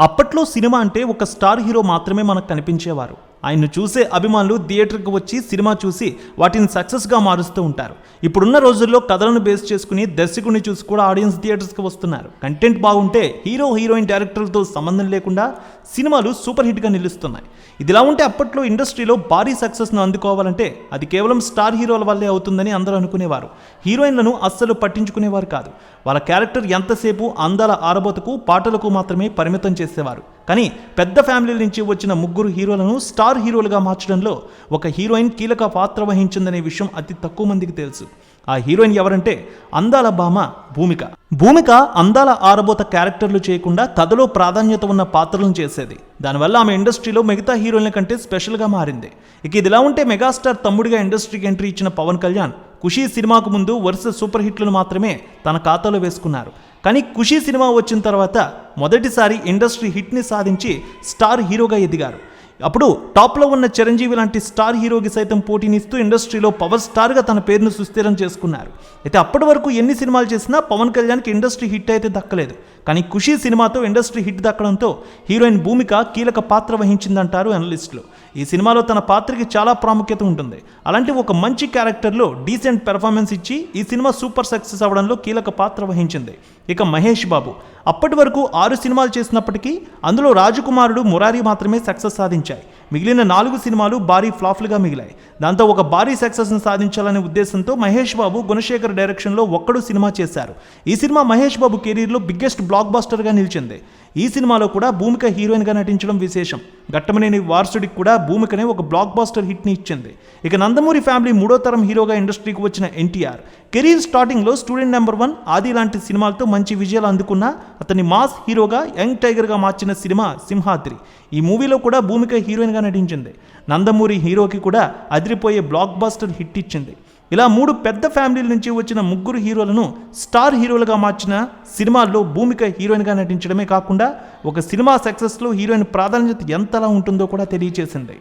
అప్పట్లో సినిమా అంటే ఒక స్టార్ హీరో మాత్రమే మనకు కనిపించేవారు. ఆయన్ను చూసే అభిమానులు థియేటర్కి వచ్చి సినిమా చూసి వాటిని సక్సెస్గా మారుస్తూ ఉంటారు. ఇప్పుడున్న రోజుల్లో కథలను బేస్ చేసుకుని దర్శకుడిని చూసి కూడా ఆడియన్స్ థియేటర్స్కి వస్తున్నారు. కంటెంట్ బాగుంటే హీరో హీరోయిన్ డైరెక్టర్లతో సంబంధం లేకుండా సినిమాలు సూపర్ హిట్గా నిలుస్తున్నాయి. ఇదిలా ఉంటే అప్పట్లో ఇండస్ట్రీలో భారీ సక్సెస్ను అందుకోవాలంటే అది కేవలం స్టార్ హీరోల వల్లే అవుతుందని అందరూ అనుకునేవారు. హీరోయిన్లను అస్సలు పట్టించుకునేవారు కాదు. వాళ్ళ క్యారెక్టర్ ఎంతసేపు అందాల ఆరబోతకు పాటలకు మాత్రమే పరిమితం చేసేవారు. కానీ పెద్ద ఫ్యామిలీ నుంచి వచ్చిన ముగ్గురు హీరోలను స్టార్ హీరోలుగా మార్చడంలో ఒక హీరోయిన్ కీలక పాత్ర వహించిందనే విషయం అతి తక్కువ మందికి తెలుసు. ఆ హీరోయిన్ ఎవరంటే అందాల భామ భూమిక. భూమిక అందాల ఆరబోత క్యారెక్టర్లు చేయకుండా కథలో ప్రాధాన్యత ఉన్న పాత్రలను చేసేది. దానివల్ల ఆమె ఇండస్ట్రీలో మిగతా హీరోయిన్ల కంటే స్పెషల్గా మారింది. ఇక ఇదిలా ఉంటే మెగాస్టార్ తమ్ముడిగా ఇండస్ట్రీకి ఎంట్రీ ఇచ్చిన పవన్ కళ్యాణ్ ఖుషీ సినిమాకు ముందు వరుస సూపర్ హిట్లను మాత్రమే తన ఖాతాలో వేసుకున్నారు. కానీ ఖుషీ సినిమా వచ్చిన తర్వాత మొదటిసారి ఇండస్ట్రీ హిట్ని సాధించి స్టార్ హీరోగా ఎదిగారు. అప్పుడు టాప్లో ఉన్న చిరంజీవి లాంటి స్టార్ హీరోకి సైతం పోటీనిస్తూ ఇండస్ట్రీలో పవర్ స్టార్గా తన పేరును సుస్థిరం చేసుకున్నారు. అయితే అప్పటి వరకు ఎన్ని సినిమాలు చేసినా పవన్ కళ్యాణ్కి ఇండస్ట్రీ హిట్ అయితే దక్కలేదు. కానీ ఖుషీ సినిమాతో ఇండస్ట్రీ హిట్ దక్కడంతో హీరోయిన్ భూమిక కీలక పాత్ర వహించిందంటారు అనలిస్టులు. ఈ సినిమాలో తన పాత్రకి చాలా ప్రాముఖ్యత ఉంటుంది. అలాంటి ఒక మంచి క్యారెక్టర్లో డీసెంట్ పెర్ఫార్మెన్స్ ఇచ్చి ఈ సినిమా సూపర్ సక్సెస్ అవ్వడంలో కీలక పాత్ర వహించింది. ఇక మహేష్ బాబు. అప్పటి వరకు ఆరు సినిమాలు చేసినప్పటికీ అందులో రాజకుమారుడు మురారి మాత్రమే సక్సెస్ సాధించారు. మిగిలిన నాలుగు సినిమాలు భారీ ఫ్లాప్లుగా మిగిలాయి. దాంతో ఒక భారీ సక్సెస్ను సాధించాలనే ఉద్దేశంతో మహేష్ బాబు గుణశేఖర్ డైరెక్షన్లో ఒక్కడు సినిమా చేశారు. ఈ సినిమా మహేష్ బాబు కెరీర్లో బిగ్గెస్ట్ బ్లాక్ బాస్టర్గా నిలిచింది. ఈ సినిమాలో కూడా భూమిక హీరోయిన్గా నటించడం విశేషం. ఘట్టమనేని వారసుడికి కూడా భూమికనే ఒక బ్లాక్ బాస్టర్ హిట్ని ఇచ్చింది. ఇక నందమూరి ఫ్యామిలీ మూడో తరం హీరోగా ఇండస్ట్రీకి వచ్చిన ఎన్టీఆర్ కెరీర్ స్టార్టింగ్లో స్టూడెంట్ నెంబర్ వన్ ఆది లాంటి సినిమాలతో మంచి విజయాలు అందుకున్న అతన్ని మాస్ హీరోగా యంగ్ టైగర్గా మార్చిన సినిమా సింహాద్రి. ఈ మూవీలో కూడా భూమిక హీరోయిన్గా నటించింది. నందమూరి హీరోకి కూడా అదిరిపోయే బ్లాక్ బాస్టర్ హిట్ ఇచ్చింది. ఇలా మూడు పెద్ద ఫ్యామిలీల నుంచి వచ్చిన ముగ్గురు హీరోలను స్టార్ హీరోలుగా మార్చిన సినిమాల్లో భూమిక హీరోయిన్గా నటించడమే కాకుండా ఒక సినిమా సక్సెస్లో హీరోయిన్ ప్రాధాన్యత ఎంతలా ఉంటుందో కూడా తెలియచేసింది.